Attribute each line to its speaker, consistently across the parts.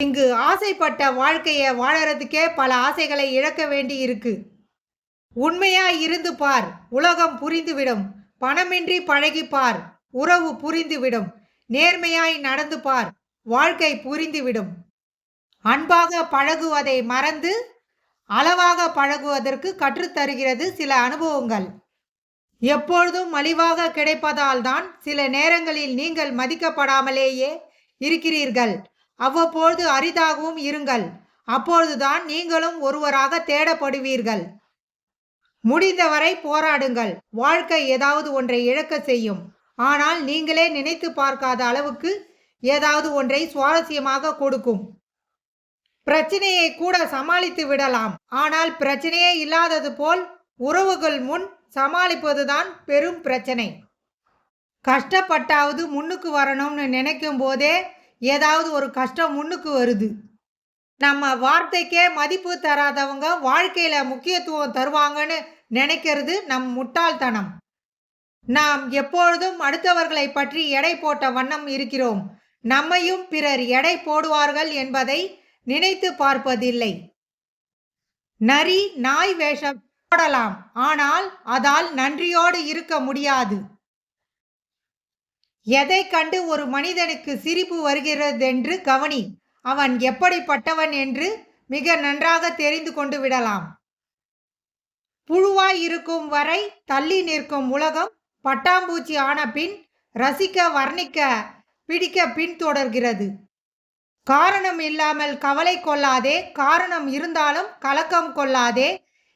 Speaker 1: இங்கு ஆசைப்பட்ட வாழ்க்கையை வாழறதுக்கே பல ஆசைகளை இழக்க வேண்டி இருக்கு உண்மையா இருந்து பார் உலகம் புரிந்துவிடும். பணமின்றி பழகி பார் உறவு புரிந்துவிடும். நேர்மையாய் நடந்து பார் வாழ்க்கை புரிந்துவிடும். அன்பாக பழகுவதை மறந்து அளவாக பழகுவதற்கு கற்றுத்தருகிறது சில அனுபவங்கள். எப்பொழுதும் மலிவாக கிடைப்பதால் தான் சில நேரங்களில் நீங்கள் மதிக்கப்படாமலேயே இருக்கிறீர்கள். அவ்வப்பொழுது அரிதாகவும் இருங்கள். அப்பொழுதுதான் நீங்களும் ஒருவராக தேடப்படுவீர்கள். முடிந்தவரை போராடுங்கள். வாழ்க்கை ஏதாவது ஒன்றை இழக்க செய்யும். ஆனால் நீங்களே நினைத்து பார்க்காத அளவுக்கு ஏதாவது ஒன்றை சுவாரஸ்யமாக கொடுக்கும். பிரச்சனையை கூட சமாளித்து விடலாம். ஆனால் பிரச்சனையே இல்லாதது போல் உறவுகள் முன் சமாளிப்பதுதான் பெரும் பிரச்சனை. கஷ்டப்பட்டாவது முன்னுக்கு வரணும்னு நினைக்கும் போதே ஏதாவது ஒரு கஷ்டம் முன்னுக்கு வருது. நம்ம வார்த்தைக்கே மதிப்பு தராதவங்க வாழ்க்கையில் முக்கியத்துவம் தருவாங்கன்னு நினைக்கிறது நம் முட்டாள்தனம். நாம் எப்பொழுதும் அடுத்தவர்களை பற்றி எடை போட்ட வண்ணம் இருக்கிறோம். நம்மையும் பிறர் எடை போடுவார்கள் என்பதை நினைத்து பார்ப்பதில்லை. நரி நாய் வேஷம் போடலாம். ஆனால் அதால் நன்றியோடு இருக்க முடியாது. எதை கண்டு ஒரு மனிதனுக்கு சிரிப்பு வருகிறதென்று கவனி. அவன் எப்படிப்பட்டவன் என்று மிக நன்றாக தெரிந்து கொண்டு விடலாம். புழுவாய் இருக்கும் வரை தள்ளி நிற்கும் உலகம் பட்டாம்பூச்சி ஆன பின் ரசிக்க வர்ணிக்க பிடிக்க பின்தொடர்கிறது காரணம் இல்லாமல் கவலை கொள்ளாதே காரணம் இருந்தாலும் கலக்கம் கொள்ளாதே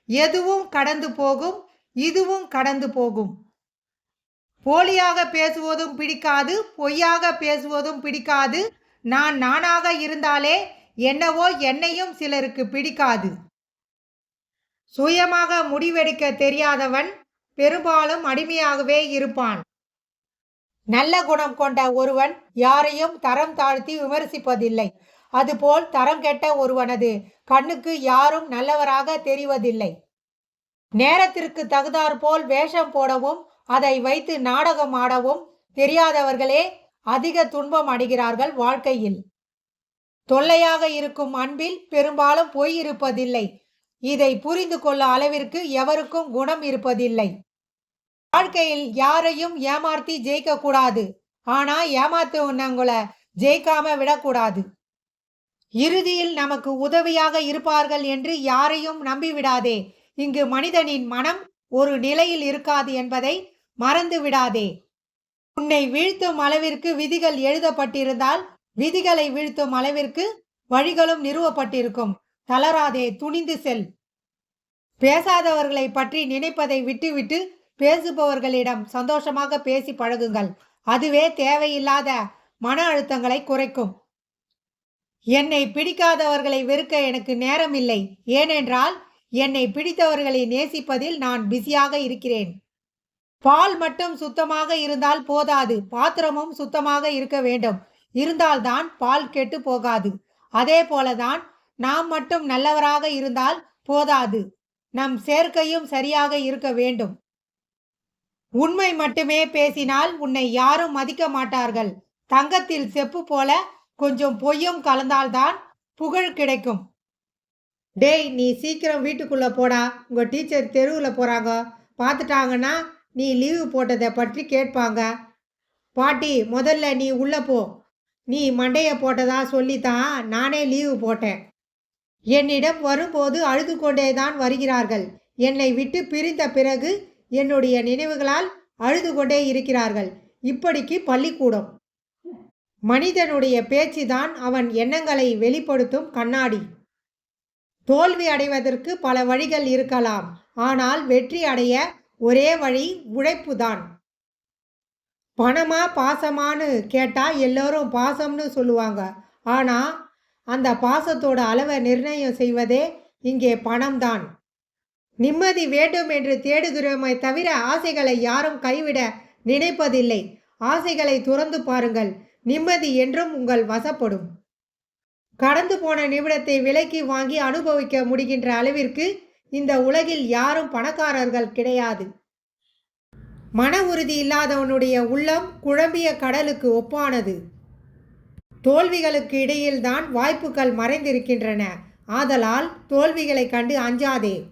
Speaker 1: எதுவும் கடந்து போகும் இதுவும் கடந்து போகும். போலியாக பேசுவதும் பிடிக்காது பொய்யாக பேசுவதும் பிடிக்காது. நான் நானாக இருந்தாலே என்னவோ என்னையும் சிலருக்கு பிடிக்காது. சுயமாக முடிவெடுக்க தெரியாதவன் பெரும்பாலும் அடிமையாகவே இருப்பான். நல்ல குணம் கொண்ட ஒருவன் யாரையும் தரம் தாழ்த்தி விமர்சிப்பதில்லை. அதுபோல் தரம் கெட்ட ஒருவனது கண்ணுக்கு யாரும் நல்லவராக தெரிவதில்லை. நேரத்திற்கு தகுந்தாற்போல் வேஷம் போடவும் அதை வைத்து நாடகம் ஆடவும் தெரியாதவர்களே அதிக துன்பம் அடைகிறார்கள் வாழ்க்கையில். தொல்லையாக இருக்கும் அன்பில் பெரும்பாலும் பொய் இருப்பதில்லை. இதை புரிந்து கொள்ள அளவிற்கு எவருக்கும் குணம் இருப்பதில்லை. வாழ்க்கையில் யாரையும் ஏமாற்றி ஜெயிக்க கூடாது ஆனா ஏமாத்துனவங்களை ஜெயிக்காம விடக்கூடாது. இறுதியில் நமக்கு உதவியாக இருப்பார்கள் என்று யாரையும் நம்பிவிடாதே. இங்கு மனிதனின் மனம் ஒரு நிலையில் இருக்காது என்பதை மறந்து விடாதே. உன்னை வீழ்த்தும் அளவிற்கு விதிகள் எழுதப்பட்டிருந்தால் விதிகளை வீழ்த்தும் அளவிற்கு வழிகளும் நிறுவப்பட்டிருக்கும். தளராதே துணிந்து செல். பேசாதவர்களை பற்றி நினைப்பதை விட்டுவிட்டு பேசுபவர்களிடம் சந்தோஷமாக பேசி பழகுங்கள். அதுவே தேவையில்லாத மன அழுத்தங்களை குறைக்கும். என்னை பிடிக்காதவர்களை வெறுக்க எனக்கு நேரம் இல்லை ஏனென்றால் என்னை பிடித்தவர்களை நேசிப்பதில் நான் பிஸியாக இருக்கிறேன். பால் மட்டும் சுத்தமாக இருந்தால் போதாது பாத்திரமும் சுத்தமாக இருக்க வேண்டும். இருந்தால்தான் பால் கெட்டு போகாது. அதே போலதான் நாம் மட்டும் நல்லவராக இருந்தால் போதாது. நம் சேர்க்கையும் சரியாக இருக்க வேண்டும். உண்மை மட்டுமே பேசினால் உன்னை யாரும் மதிக்க மாட்டார்கள். தங்கத்தில் செப்பு போல கொஞ்சம் பொய்யும் கலந்தால்தான் புகழ் கிடைக்கும். டேய் நீ சீக்கிரம் வீட்டுக்குள்ளே போடா. உங்கள் டீச்சர் தெருவில் போகிறாங்க பார்த்துட்டாங்கன்னா நீ லீவு போட்டதை பற்றி கேட்பாங்க. பாட்டி முதல்ல நீ உள்ளே போ. நீ மண்டையை போட்டதா சொல்லித்தான் நானே லீவு போட்டேன். என்னிடம் வரும்போது அழுது கொண்டே தான் வருகிறார்கள். என்னை விட்டு பிரிந்த பிறகு என்னுடைய நினைவுகளால் அழுது கொண்டே இருக்கிறார்கள். இப்படிக்கு பள்ளிக்கூடம். மனிதனுடைய பேச்சுதான் அவன் எண்ணங்களை வெளிப்படுத்தும் கண்ணாடி. தோல்வி அடைவதற்கு பல வழிகள் இருக்கலாம். ஆனால் வெற்றி அடைய ஒரே வழி உழைப்புதான். பணமா பாசமான்னு கேட்டா எல்லோரும் பாசம்னு சொல்லுவாங்க. ஆனா அந்த பாசத்தோட அளவை நிர்ணயம் செய்வதே இங்கே பணம்தான். நிம்மதி வேண்டும் என்று தேடுகிறோமே தவிர ஆசைகளை யாரும் கைவிட நினைப்பதில்லை. ஆசைகளை துறந்து பாருங்கள். நிம்மதி என்றும் உங்கள் வசப்படும். கடந்து போன நிமிடத்தை விலக்கி வாங்கி அனுபவிக்க முடிகின்ற அளவிற்கு இந்த உலகில் யாரும் பணக்காரர்கள் கிடையாது. மன உறுதி இல்லாதவனுடைய உள்ளம் குழம்பிய கடலுக்கு ஒப்பானது. தோல்விகளுக்கு இடையில்தான் வாய்ப்புகள் மறைந்திருக்கின்றன. ஆதலால் தோல்விகளைக் கண்டு அஞ்சாதே.